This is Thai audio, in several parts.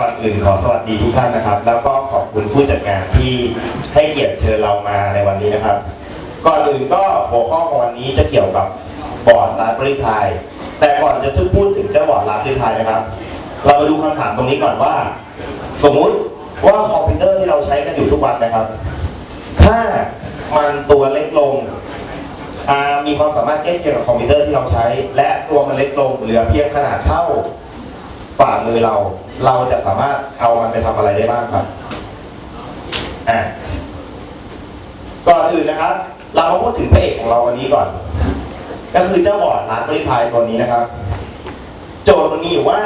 ก่อนอื่นขอสวัสดีทุกท่านนะครับ แล้วก็ขอบคุณผู้จัดงานที่ให้เกียรติเชิญเรามาในวันนี้นะครับ ก่อนอื่นก็หัวข้อของวันนี้จะเกี่ยวกับบอร์ดร้านบริพายแต่ก่อนจะทุกพูดถึงเจ้าบอร์ดร้านบริพายนะครับ เรามาดูคำถามตรงนี้ก่อนว่า สมมุติว่าคอมพิวเตอร์ที่เราใช้กันอยู่ทุกวันนะครับ ถ้ามันตัวเล็กลงมีความสามารถใกล้เคียงกับคอมพิวเตอร์ที่เราใช้ และตัวมันเล็กลงเหลือเพียงขนาดเท่าฝ่ามือเรา เราจะสามารถเอามันไปทำอะไรได้บ้างครับอะก่อนอื่นนะครับ เรามาพูดถึงพระเอกของเราวันนี้ก่อน ก็คือเจ้าบอร์ดร้านบริพายตัวนี้นะครับ โจทย์มันมีอยู่ว่า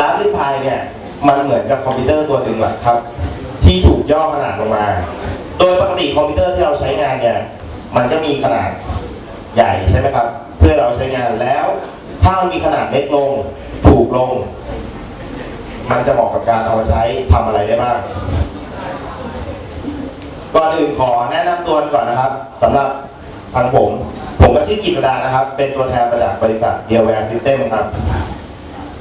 ร้านบริพายเนี่ย มันเหมือนกับคอมพิวเตอร์ตัวหนึ่งแหละครับ ที่ถูกย่อขนาดลงมา โดยปกติคอมพิวเตอร์ที่เราใช้งานเนี่ย มันก็มีขนาดใหญ่ใช่ไหมครับ เพื่อเราใช้งานแล้ว ถ้ามันมีขนาดเล็กลง ถูกลง มันจะเหมาะกับการเอามาใช้ทำอะไรได้บ้างก่อนอื่นขอแนะนำตัวก่อนนะครับสำหรับทางผม ผมก็ชื่อกิตดานะครับ เป็นตัวแทนมาจากบริษัทเดียแวร์ซิสเต็มครับ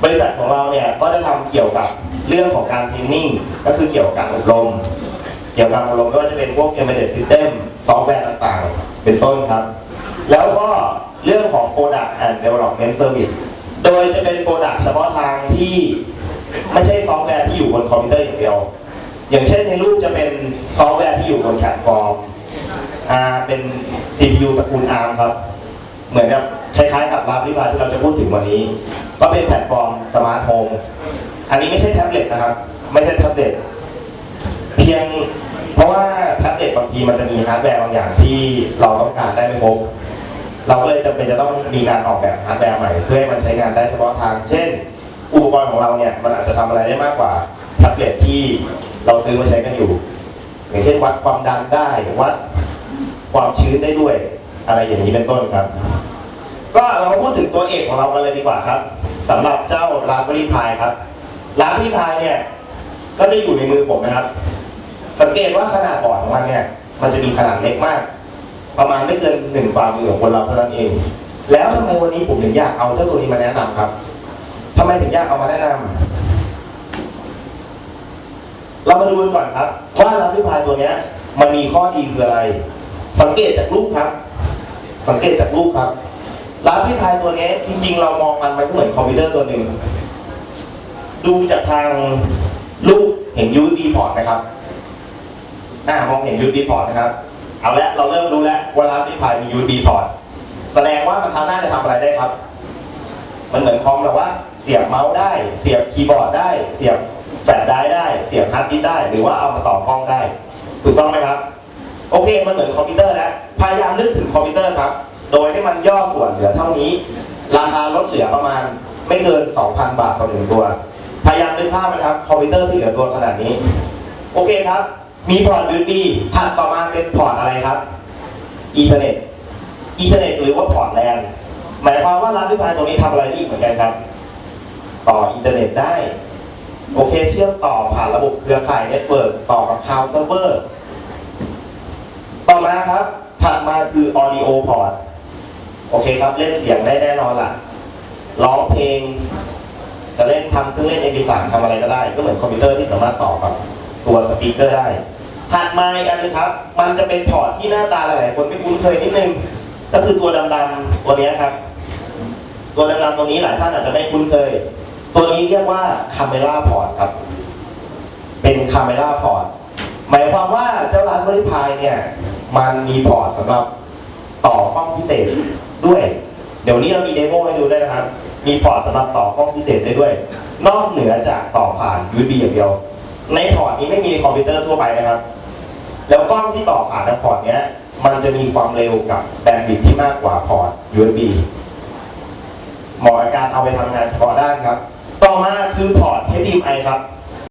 บริษัทของเราเนี่ยก็จะทำเกี่ยวกับเรื่องของการ training ก็คือเกี่ยวกับการอบรมเกี่ยวกับการอบรมก็จะเป็นพวก embedded system ซอฟต์แวร์ต่างๆ เป็นต้นครับ แล้วก็เรื่องของ product and development service โดยจะเป็น product เฉพาะทางที่ไม่ใช่ซอฟต์แวร์ที่อยู่บนคอมพิวเตอร์อย่างเดียว อย่างเช่นในรูปจะเป็นซอฟต์แวร์ที่อยู่บนแพลตฟอร์มอาเป็น CPU ตระกูล ARM ครับ เหมือนกับคล้ายๆกับลาบิบาที่เราจะพูดถึงวันนี้ ก็เป็นแพลตฟอร์มสมาร์ทโฮม อันนี้ไม่ใช่แท็บเล็ตนะครับ ไม่ใช่แท็บเล็ต เพียงเพราะว่าแท็บเล็ตบางทีมันจะมีฮาร์ดแวร์บางอย่างที่เราต้องการได้ไม่ครบ เราก็เลยจำเป็นจะต้องมีการออกแบบฮาร์ดแวร์ใหม่ เพื่อให้มันใช้งานได้เฉพาะทาง เช่น อุปกรณ์ของเราเนี่ยมันอาจจะทำอะไรได้มากกว่าแท็บเล็ตที่เราซื้อมาใช้กันอยู่ อย่างเช่นวัดความดันได้วัดความชื้นได้ด้วยอะไรอย่างนี้เป็นต้นครับ ก็เรามาพูดถึงตัวเอกของเรากันเลยดีกว่าครับสำหรับเจ้าลาบรีพายครับลาบรีพายเนี่ยก็จะอยู่ในมือผมนะครับ สังเกตว่าขนาดบอร์ดของมันเนี่ยมันจะมีขนาดเล็กมาก ประมาณไม่เกินหนึ่งฝ่ามือของคนเราเท่านั้นเอง แล้วทำไมวันนี้ผมถึงอยากเอาเจ้าตัวนี้มาแนะนำครับทำไมถึงอยากเอามาแนะนำเรามาดูกันก่อนครับว่าลาบรีพายตัวเนี้ย มันมีข้อดีคืออะไร สังเกตจากรูปครับ สังเกตจากรูปครับร้านพี่พายตัวนี้จริง ๆ เรามองมันมันก็เหมือนคอมพิวเตอร์ตัวหนึ่งดูจากทางรูปเห็น USB port ไหมครับอ่ามองเห็น USB port นะครับ เอาละเราเริ่มรู้แล้วว่าร้านพี่ายมี USB port แสดงว่ามันทำหน้าจะทำอะไรได้ครับ มันเหมือนคอมแบบว่าเสียบเมาส์ได้ เสียบคีย์บอร์ดได้ เสียบแฟลชไดร์ได้ เสียบฮาร์ดดิสได้ หรือว่าเอามาต่อกล้องได้ ถูกต้องไหมครับ โอเค มันเหมือนคอมพิวเตอร์แล้ว พยายามนึกถึงคอมพิวเตอร์ครับ โดยให้มันย่อส่วนเหลือเท่านี้ ราคาลดเหลือประมาณไม่เกิน 2,000 บาทต่อหนึ่งตัว พยายามนึกภาพนะครับ คอมพิวเตอร์ที่เหลือตัวขนาดนี้ โอเคครับ มีพอร์ต USB ถัดต่อมาเป็นพอร์ตอะไรครับอีเทอร์เน็ตอีเทอร์เน็ตหรือว่าพอร์ตแลนหมายความว่าร้านวิพายตรงนี้ทำอะไรได้อีเหมือนกันครับ ต่ออินเทอร์เน็ตได้ โอเคเชื่อมต่อผ่านระบบเครือข่ายเน็ตเวิร์กต่อกับคลาวด์เซิร์ฟเวอร์ต่อมาครับ ถัดมาคือ audio port โอเคครับเล่นเสียงได้แน่นอนล่ะร้องเพลง จะเล่นทำเครื่องเล่น MP3 ทำอะไรก็ได้ ก็เหมือนคอมพิวเตอร์ที่สามารถต่อกับตัวสปีกเกอร์ได้ ถัดมาอีกอันนึงครับ มันจะเป็นพอร์ตที่หน้าตาหลายๆคนไม่คุ้นเคยนิดนึง ก็คือตัวดำๆตัวเนี้ยครับ ตัวดำๆตัวนี้หลายท่านอาจจะไม่คุ้นเคย ตัวนี้เรียกว่า Camera Port ครับ เป็น Camera Port หมายความว่าเจ้าร้านบริพายเนี่ย มันมีพอร์ตสำหรับต่อกล้องพิเศษด้วย เดี๋ยวนี้เรามีเดโมให้ดูด้วยนะครับ มีพอร์ตสำหรับต่อกล้องพิเศษได้ด้วย นอกเหนือจากต่อผ่าน USB อย่างเดียว ในพอร์ตนี้ไม่มีในคอมพิวเตอร์ทั่วไปนะครับ แล้วกล้องที่ต่อผ่านในพอร์ตเนี้ย มันจะมีความเร็วกับแบนด์วิดท์ที่มากกว่าพอร์ต USB เหมาะกับการเอาไปทำงานเฉพาะด้านครับ ต่อมาคือพอร์ต HDMI ครับ